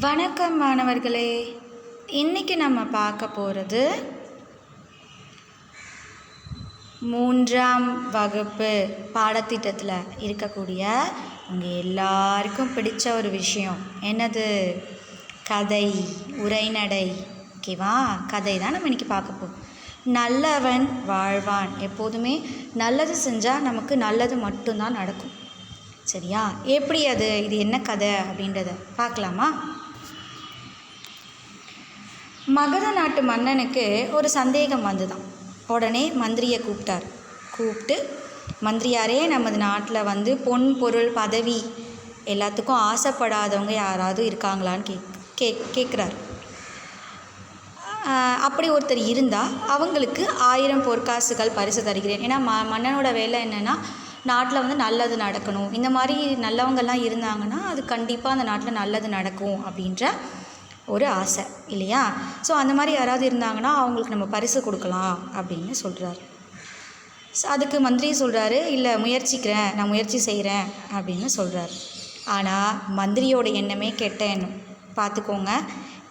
வணக்கம் மாணவர்களே. இன்னைக்கு நம்ம பார்க்க போகிறது மூன்றாம் வகுப்பு பாடத்திட்டத்தில் இருக்கக்கூடிய உங்கள் எல்லாருக்கும் பிடிச்ச ஒரு விஷயம். என்னது? கதை உரைநடை. ஓகேவா? கதை தான் நம்ம இன்றைக்கி பார்க்க போகிறோம் நல்லவன் வாழ்வான். எப்போதுமே நல்லது செஞ்சால் நமக்கு நல்லது மட்டும்தான் நடக்கும். சரியா? எப்படி அது? இது என்ன கதை அப்படின்றத பார்க்கலாமா? மகத நாட்டு மன்னனுக்கு ஒரு சந்தேகம் வந்துதான். உடனே மந்திரியை கூப்பிட்டார். கூப்பிட்டு மந்திரியாரே நமது நாட்டில் வந்து பொன் பொருள் பதவி எல்லாத்துக்கும் ஆசைப்படாதவங்க யாராவது இருக்காங்களான்னு கேக் கேக் கேட்குறாரு அப்படி ஒருத்தர் இருந்தால் அவங்களுக்கு ஆயிரம் பொற்காசுகள் பரிசு தருகிறேன். ஏன்னா ம மன்னனோட வேலை என்னென்னா நாட்டில் வந்து நல்லது நடக்கணும். இந்த மாதிரி நல்லவங்கெல்லாம் இருந்தாங்கன்னா அது கண்டிப்பாக அந்த நாட்டில் நல்லது நடக்கும் அப்படின்ற ஒரு ஆசை இல்லையா? ஸோ அந்த மாதிரி யாராவது இருந்தாங்கன்னா அவங்களுக்கு நம்ம பரிசு கொடுக்கலாம் அப்படின்னு சொல்கிறார் ஸோ அதுக்கு மந்திரி சொல்கிறாரு இல்லை முயற்சிக்கிறேன் நான் முயற்சி செய்கிறேன் அப்படின்னு சொல்கிறார் ஆனால் மந்திரியோட எண்ணமே கெட்ட எண்ணம். பார்த்துக்கோங்க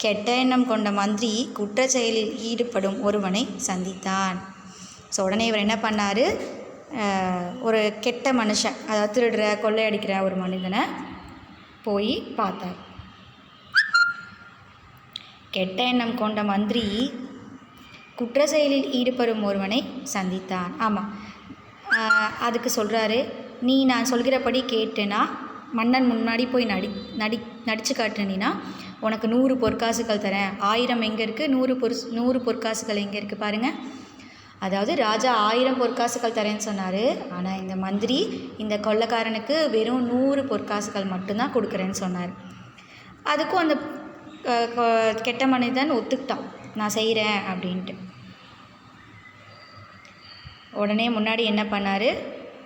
கெட்ட எண்ணம் கொண்ட மந்திரி குற்றச்செயலில் ஈடுபடும் ஒருவனை சந்தித்தான். ஸோ உடனே இவர் என்ன பண்ணார்? ஒரு கெட்ட மனுஷன் அதாவது திருடுற கொள்ளையடிக்கிற ஒரு மனிதனை போய் பார்த்தார். கெட்ட எண்ணம் கொண்ட மந்திரி குற்ற செயலில் ஈடுபடும் ஒருவனை சந்தித்தான். ஆமாம் அதுக்கு சொல்கிறாரு நீ நான் சொல்கிறபடி கேட்டேன்னா மன்னன் முன்னாடி போய் நடி நடி நடித்து காட்டுனீன்னா உனக்கு நூறு பொற்காசுகள் தரேன். ஆயிரம் எங்கே இருக்குது நூறு பொற் நூறு பொற்காசுகள் எங்கே இருக்குது பாருங்கள் அதாவது ராஜா ஆயிரம் பொற்காசுகள் தரேன்னு சொன்னார். ஆனால் இந்த மந்திரி இந்த கொள்ளைக்காரனுக்கு வெறும் நூறு பொற்காசுகள் மட்டும்தான் கொடுக்குறேன்னு சொன்னார். அதுக்கும் அந்த கெட்ட மனிதன் ஒத்துக்கிட்டான். நான் செய்கிறேன் அப்படின்ட்டு. உடனே முன்னாடி என்ன பண்ணார்?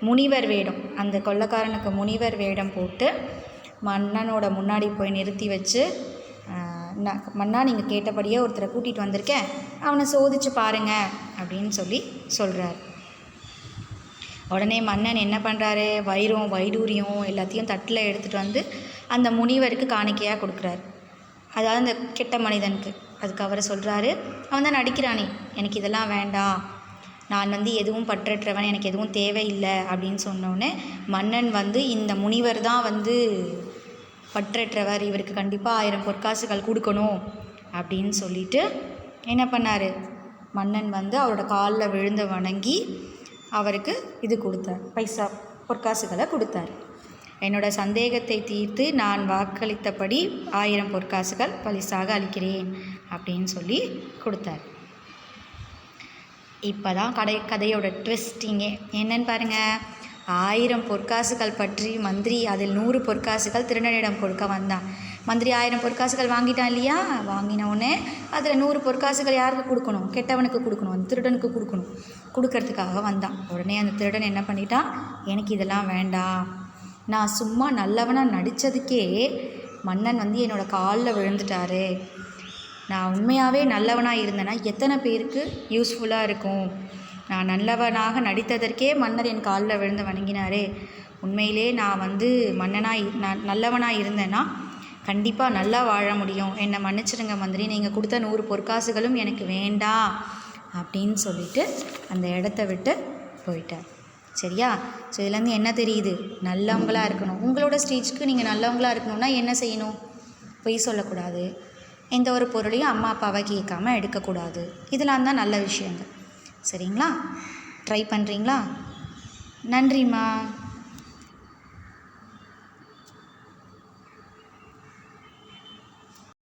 முனிவர் வேடம். அந்த கொள்ளக்காரனுக்கு முனிவர் வேடம் போட்டு மன்னனோட முன்னாடி போய் நிறுத்தி வச்சு நான் மன்னா நீங்கள் கேட்டபடியே ஒருத்தரை கூட்டிகிட்டு வந்திருக்கேன். அவனை சோதிச்சு பாருங்க அப்படின்னு சொல்லி சொல்கிறார் உடனே மன்னன் என்ன பண்ணுறாரு வைரம் வைடூரியம் எல்லாத்தையும் தட்டில் எடுத்துகிட்டு வந்து அந்த முனிவருக்கு காணிக்கையாக கொடுக்குறாரு. அதாவது அந்த கெட்ட மனிதனுக்கு. அதுக்கு அவர் சொல்கிறாரு அவன் தான் நடிக்கிறானே. எனக்கு இதெல்லாம் வேண்டாம். நான் வந்து எதுவும் பற்றற்றவன். எனக்கு எதுவும் தேவையில்லை. அப்படின்னு சொன்னோடனே மன்னன் வந்து இந்த முனிவர் தான் வந்து பற்றற்றவர் இவருக்கு கண்டிப்பாக ஆயிரம் பொற்காசுகள் கொடுக்கணும் அப்படின்னு சொல்லிட்டு என்ன பண்ணார்? மன்னன் வந்து அவரோட காலில் விழுந்து வணங்கி அவருக்கு இது கொடுத்தார். பைசா பொற்காசுகளை கொடுத்தார். என்னோட சந்தேகத்தை தீர்த்து நான் வாக்களித்தபடி ஆயிரம் பொற்காசுகள் பரிசாக அளிக்கிறேன் அப்படின்னு சொல்லி கொடுத்தார். இப்போ தான் கடை கதையோட ட்விஸ்டிங்கே என்னன்னு பாருங்கள் ஆயிரம் பொற்காசுகள் பற்றி மந்திரி அதில் நூறு பொற்காசுகள் திருடனிடம் கொடுக்க வந்தான். மந்திரி ஆயிரம் பொற்காசுகள் வாங்கிட்டான் இல்லையா? வாங்கினவுடனே அதில் நூறு பொற்காசுகள் யாருக்கு கொடுக்கணும்? கெட்டவனுக்கு கொடுக்கணும். அந்த திருடனுக்கு கொடுக்கணும். கொடுக்கறதுக்காக வந்தான். உடனே அந்த திருடன் என்ன பண்ணிட்டான்? எனக்கு இதெல்லாம் வேண்டாம். நான் சும்மா நல்லவனாக நடித்ததுக்கே மன்னன் வந்து என்னோடய காலில் விழுந்துட்டாரு. நான் உண்மையாகவே நல்லவனாக இருந்தேன்னா எத்தனை பேருக்கு யூஸ்ஃபுல்லாக இருக்கும்? நான் நல்லவனாக நடித்ததற்கே மன்னர் என் காலில் விழுந்து வணங்கினாரே. உண்மையிலே நான் வந்து மன்னனாக நான் நல்லவனாக இருந்தேன்னா கண்டிப்பாக நல்லா வாழ முடியும். என்னை மன்னிச்சிடுங்க மந்திரி. நீங்கள் கொடுத்த நூறு பொற்காசுகளும் எனக்கு வேண்டாம் அப்படின்னு சொல்லிட்டு அந்த இடத்த விட்டு போயிட்டார். சரியா? ஸோ இதுலேருந்து என்ன தெரியுது? நல்லவங்களாக இருக்கணும். உங்களோட ஸ்டேஜ்க்கு நீங்கள் நல்லவங்களாக இருக்கணும்னா என்ன செய்யணும்? பொய் சொல்லக்கூடாது. எந்த ஒரு பொருளையும் அம்மா அப்பாவை கேட்காம எடுக்கக்கூடாது. இதெல்லாம் தான் நல்ல விஷயங்கள். சரிங்களா? ட்ரை பண்ணுறீங்களா நன்றிம்மா.